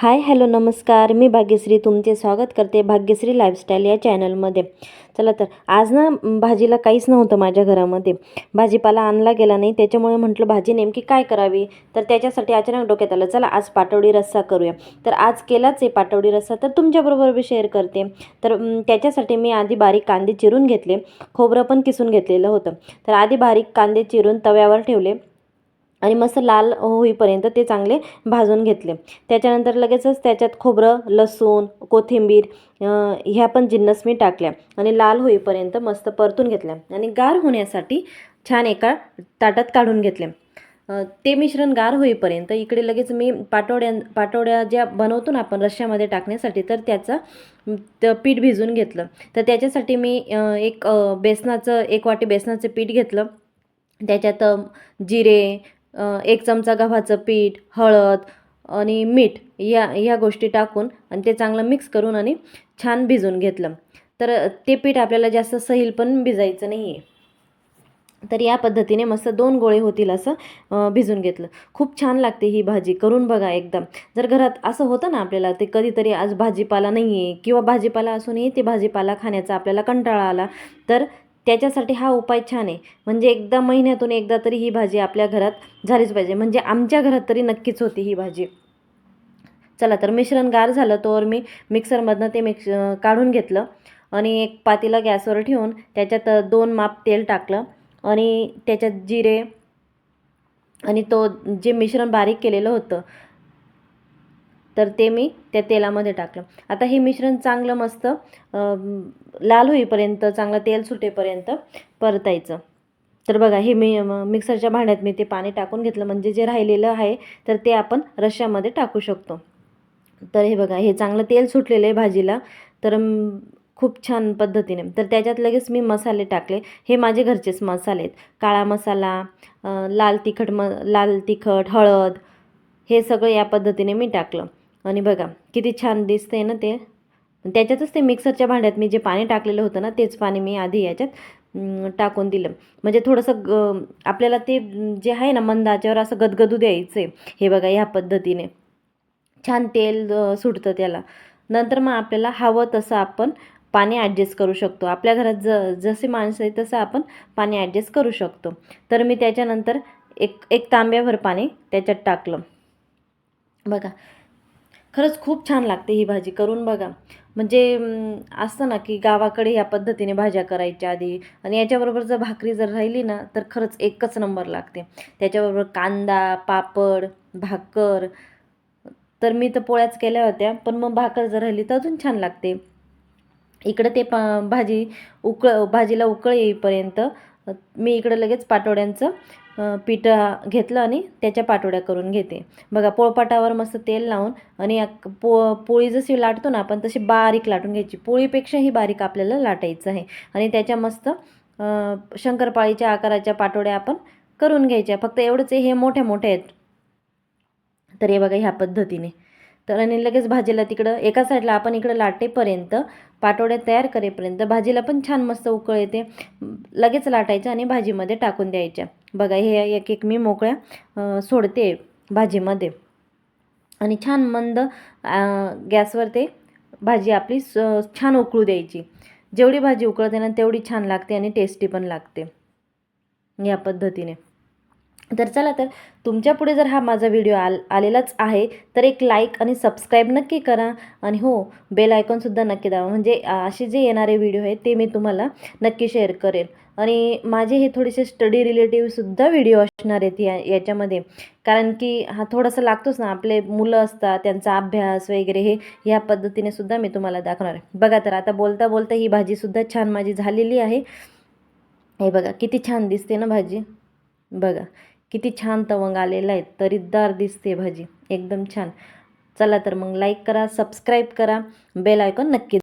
Hi hello नमस्कार. मी भाग्यश्री. तुमचे स्वागत करते भाग्यश्री लाईफस्टाईल या चॅनलमध्ये. चला तर आज ना भाजीला काहीच नव्हतं माझ्या घरामध्ये. भाजीपाला आणला गेला नाही. त्याच्यामुळे म्हटलं भाजी नेमकी काय करावी? तर त्याच्यासाठी अचानक डोक्यात आलं चला आज पाटवडी रस्सा करूया. तर आज केलाच आहे पाटवडी रस्सा. तर तुमच्याबरोबर मी शेअर करते. तर त्याच्यासाठी मी आधी बारीक कांदे चिरून घेतले. खोबरं पण किसून घेतलेलं होतं. तर आधी बारीक कांदे चिरून तव्यावर ठेवले. आणि मस्त लाल होईपर्यंत ते चांगले भाजून घेतले. त्याच्यानंतर लगेचच त्याच्यात खोबरं लसूण कोथिंबीर ह्या पण जिन्नस मी टाकल्या आणि लाल होईपर्यंत मस्त परतून घेतल्या आणि गार होण्यासाठी छान एका ताटात काढून घेतले. ते मिश्रण गार होईपर्यंत इकडे लगेच मी पाटोड्या पाटोड्या ज्या बनवतो ना आपण रश्श्यामध्ये टाकण्यासाठी तर त्याचं पीठ भिजून घेतलं. तर त्याच्यासाठी मी एक बेसनाचं एक वाटी बेसनाचं पीठ घेतलं. त्याच्यात जिरे एक चमचा गव्हाचं पीठ हळद आणि मीठ या ह्या गोष्टी टाकून आणि ते चांगलं मिक्स करून आणि छान भिजून घेतलं. तर ते पीठ आपल्याला जास्त सैल पण भिजायचं नाही आहे तर या पद्धतीने मस्त दोन गोळे होतील असं भिजून घेतलं. खूप छान लागते ही भाजी करून बघा एकदम. जर घरात असं होतं ना आपल्याला ते कधीतरी आज भाजीपाला नाही आहे किंवा भाजीपाला असूनही ते भाजीपाला खाण्याचा आपल्याला कंटाळा आला तर त्याच्यासाठी हा उपाय छान आहे. म्हणजे एकदा महिन्यातून एकदा तरी ही भाजी आपल्या घरात झालीच पाहिजे. म्हणजे आमच्या घरात तरी नक्कीच होती ही भाजी. चला तर मिश्रण गार झालं तोवर मी मिक्सरमधनं ते मिक्स काढून घेतलं. आणि एक पातीला गॅसवर ठेवून त्याच्यात दोन माप तेल टाकलं. आणि त्याच्यात जिरे आणि तो जे मिश्रण बारीक केलेलं होतं तर ते मी त्या तेलामध्ये टाकलं. आता हे मिश्रण चांगलं मस्त लाल होईपर्यंत चांगलं तेल सुटेपर्यंत परतायचं. तर बघा हे मी मिक्सरच्या भांड्यात मी ते पाणी टाकून घेतलं. म्हणजे जे राहिलेलं आहे तर ते आपण रश्श्यामध्ये टाकू शकतो. तर हे बघा हे चांगलं तेल सुटलेलं आहे भाजीला. तर खूप छान पद्धतीने. तर त्याच्यात लगेच मी मसाले टाकले. हे माझे घरचेच मसाले आहेत. काळा मसाला लाल तिखट म लाल तिखट हळद हे सगळं या पद्धतीने मी टाकलं. आणि बघा किती छान दिसते ना ते. त्याच्यातच ते मिक्सरच्या भांड्यात मी जे पाणी टाकलेलं होतं ना तेच पाणी मी आधी याच्यात टाकून दिलं. म्हणजे थोडंसं ग आपल्याला ते जे आहे ना मंद असं गदगदू द्यायचं आहे हे बघा ह्या पद्धतीने. छान तेल सुटतं त्याला. नंतर मग आपल्याला हवं तसं आपण पाणी ॲडजस्ट करू शकतो. आपल्या घरात ज जसे माणसं आहे तसं आपण पाणी ॲडजस्ट करू शकतो. तर मी त्याच्यानंतर एक एक तांब्याभर पाणी त्याच्यात टाकलं. बघा खरंच खूप छान लागते ही भाजी करून बघा. म्हणजे असतं ना की गावाकडे ह्या पद्धतीने भाज्या करायच्या आधी आणि याच्याबरोबर जर भाकरी जर राहिली ना तर खरंच एकच नंबर लागते. त्याच्याबरोबर कांदा पापड भाकर तर मी तर पोळ्याच केल्या होत्या पण मग भाकर जर राहिली तर अजून छान लागते. इकडं ते पा भाजी उकळ भाजीला उकळ येईपर्यंत मी इकडं लगेच पाटोड्यांचं पिठं पीठ घेतलं आणि त्याच्या पाटोड्या करून घेते. बघा पोळपाटावर मस्त तेल लावून आणि या पो पोळी जशी लाटतो ना आपण तशी बारीक लाटून घ्यायची. पोळीपेक्षाही बारीक आपल्याला लाटायचं आहे. आणि त्याच्या मस्त शंकरपाळीच्या आकाराच्या पाटोड्या आपण करून घ्यायच्या. फक्त एवढंच हे मोठ्या मोठ्या आहेत. तर हे बघा ह्या पद्धतीने. तर आणि लगेच भाजीला तिकडं एका साईडला आपण इकडं लाटेपर्यंत पाटोड्या तयार करेपर्यंत भाजीला पण छान मस्त उकळ येते. लगेच लाटायच्या आणि भाजीमध्ये टाकून द्यायच्या. बघा हे एक एक मी मोकळ्या सोडते भाजीमध्ये. आणि छान मंद गॅसवर ते भाजी आपली स छान उकळू द्यायची. जेवढी भाजी उकळते ना तेवढी छान लागते आणि टेस्टी पण लागते. या पद्धतीने. तर चला तर तुमच्यापुढे जर हा माझा व्हिडिओ आल आलेलाच आहे तर एक लाईक आणि सबस्क्राईब नक्की करा. आणि हो बेल आयकॉनसुद्धा नक्की दावा म्हणजे असे जे येणारे व्हिडिओ आहेत ते मी तुम्हाला नक्की शेअर करेन. आणि माझे हे थोडेसे स्टडी रिलेटिव्हसुद्धा व्हिडिओ असणार आहेत या याच्यामध्ये. कारण की हा थोडासा लागतोच ना. आपले मुलं असतात त्यांचा अभ्यास वगैरे हे ह्या पद्धतीने सुद्धा मी तुम्हाला दाखवणार आहे. बघा तर आता बोलता बोलता ही भाजीसुद्धा छान माझी झालेली आहे. हे बघा किती छान दिसते ना भाजी. बघा किती छान तवंग आलेला आहे तरीदार दिसते भाजी. एकदम छान. चला तर मग लाईक करा सबस्क्राईब करा. बेल आयकॉन नक्की